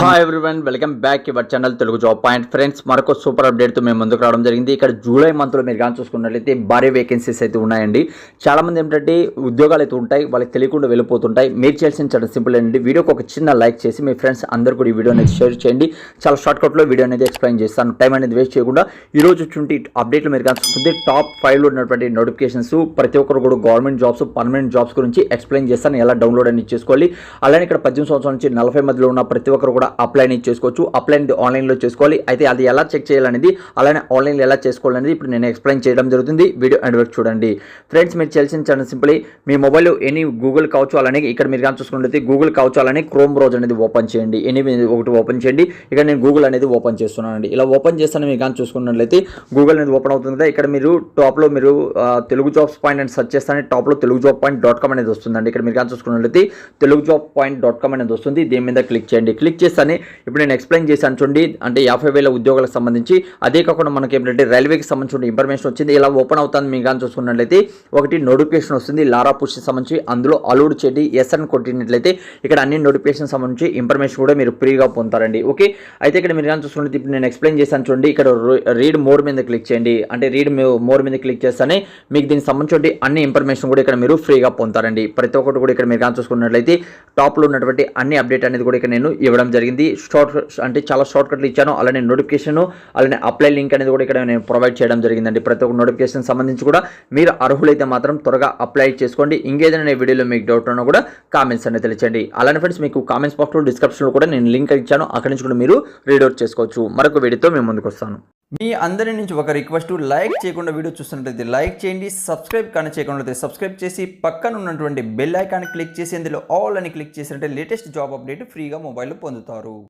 Hi everyone welcome back your channel Telugu job point friends మరొక super అప్డేట్తో మేము ముందుకు రావడం జరిగింది. ఇక్కడ జూలై మంత్లో మీరు కానీ చూసుకున్నట్లయితే భారీ వేకెన్సీస్ అయితే ఉన్నాయండి. చాలామంది ఏంటంటే ఉద్యోగాలు అయితే ఉంటాయి వాళ్ళకి తెలియకుండా వెళ్ళిపోతుంటాయి. మీరు చేయాల్సిన చాలా సింపుల్ అండి వీడియోకి ఒక చిన్న లైక్ చేసి మీ ఫ్రెండ్స్ అందరు కూడా ఈ వీడియో అనేది షేర్ చేయండి. చాలా షార్ట్ కట్లో వీడియో అనేది ఎక్స్ప్లెయిన్ చేస్తాను. టైం అనేది వేస్ట్ చేయకుండా ఈ రోజు అప్డేట్లు మీరు కానీ చూసుకుంటే టాప్ ఫైవ్లో ఉన్నటువంటి నోటిఫికేషన్స్ ప్రతి ఒక్కరు కూడా గవర్నమెంట్ జాబ్స్ పర్మనెంట్ జాబ్స్ గురించి ఎక్స్ప్లెయిన్ చేస్తాను. ఎలా డౌన్లోడ్ అనేది చేసుకోవాలి. అలానే ఇక్కడ పద్దెనిమిది సంవత్సరాల నుంచి నలభై మధ్యలో ఉన్న ప్రతి ఒక్కరు కూడా అప్లైని అనేది చేసుకోవచ్చు. అప్లై అనేది ఆన్లైన్లో చేసుకోవాలి. అయితే అది ఎలా చెక్ చేయాలనేది అలానే ఆన్లైన్లో ఎలా చేసుకోవాలనేది ఇప్పుడు నేను ఎక్స్ప్లెయిన్ చేయడం జరుగుతుంది. వీడియో అండ్ వరకు చూడండి. ఫ్రెండ్స్ మీరు చేయాల్సిన చాలా సింపుల్ మీ మొబైల్ ఎనీ గూగుల్ కావచ్చు అలానే ఇక్కడ మీరు కానీ చూసుకున్నట్లయితే గూగుల్ కావచ్చు అలానే క్రోమ్ బ్రౌజ్ అనేది ఓపెన్ చేయండి. ఎనీ ఒకటి ఓపెన్ చేయండి. ఇక్కడ నేను గూగుల్ అనేది ఓపెన్ చేస్తున్నానండి. ఇలా ఓపెన్ చేస్తాను మీరు కానీ చూసుకున్నట్లయితే గూగుల్ అనేది ఓపెన్ అవుతుంది కదా. ఇక్కడ మీరు టాప్లో మీరు తెలుగు జాబ్స్ పాయింట్ అని సెర్చ్ చేస్తానే టాప్లో Telugu job point dot com అనేది వస్తుందండి. ఇక్కడ మీరు కానీ చూసుకున్నట్లయితే Telugu job point dot com అనేది వస్తుంది. దీని మీద క్లిక్ చేయండి. క్లిక్ చేస్తానే ఇప్పుడు నేను ఎక్స్ప్లెయిన్ చేశాను చూడండి. అంటే యాభై వేల ఉద్యోగాలకు సంబంధించి. అదే కాకుండా మనకి ఏంటంటే రైల్వేకి సంబంధించిన ఇన్ఫర్మేషన్ వచ్చింది. ఇలా ఓపెన్ అవుతుంది మీకు కానీ చూసుకున్నట్లయితే. ఒకటి నోటిఫికేషన్ వస్తుంది లారా పుష్కి సంబంధించి. అందులో అలూడ్ చెడ్డి ఎస్ అని కొట్టినట్లయితే ఇక్కడ అన్ని నోటిఫికేషన్ సంబంధించి ఇన్ఫర్మేషన్ కూడా మీరు ఫ్రీగా పొందుతారండి. ఓకే? అయితే ఇక్కడ మీరు కానీ చూసుకున్నట్లయితే ఇప్పుడు నేను ఎక్స్ప్లెయిన్ చేశాను చూడండి. ఇక్కడ రీడ్ మోర్ మీద క్లిక్ చేయండి. అంటే రీడ్ మోర్ మీద క్లిక్ చేస్తానే మీకు దీనికి సంబంధించి అన్ని ఇన్ఫర్మేషన్ కూడా ఇక్కడ మీరు ఫ్రీగా పొందుతారండి. ప్రతి ఒక్కటి కూడా ఇక్కడ మీరు కానీ చూసుకున్నట్లయితే టాప్లో ఉన్నటువంటి అన్ని అప్డేట్ అనేది కూడా ఇక్కడ నేను ఇవ్వడం జరిగింది. షార్ట్ అంటే చాలా షార్ట్ కట్లు ఇచ్చాను. అలానే నోటిఫికేషన్ అలానే అప్లై లింక్ అనేది కూడా ఇక్కడ నేను ప్రొవైడ్ చేయడం జరిగిందండి. ప్రతి ఒక్క నోటిఫికేషన్ సంబంధించి కూడా మీరు అర్హులైతే మాత్రం త్వరగా అప్లై చేసుకోండి. ఇంకేదైనా వీడియోలో మీకు డౌట్ ఉన్నా కూడా కామెంట్స్ అనేది తెలియచండి అలానే ఫ్రెండ్స్ మీకు కామెంట్స్ బాక్స్లో డిస్క్రిప్షన్లో కూడా నేను లింక్ ఇచ్చాను. అక్కడి నుంచి కూడా మీరు రీడ్ చేసుకోవచ్చు. మరొక వీడియోతో మేము ముందుకు వస్తాను. మీ అందరి నుంచి ఒక రిక్వెస్ట్ లైక్ చేయకుండా వీడియో చూస్తున్నట్లయితే లైక్ చేయండి సబ్స్క్రైబ్ కానీ చేయకుండా సబ్స్క్రైబ్ చేసి పక్కన ఉన్నటువంటి బెల్ ఐకాన్ క్లిక్ చేసి ఇందులో ఆల్ అని క్లిక్ చేసినట్టే లేటెస్ట్ జాబ్ అప్డేట్ ఫ్రీగా మొబైల్లో పొందుతారు.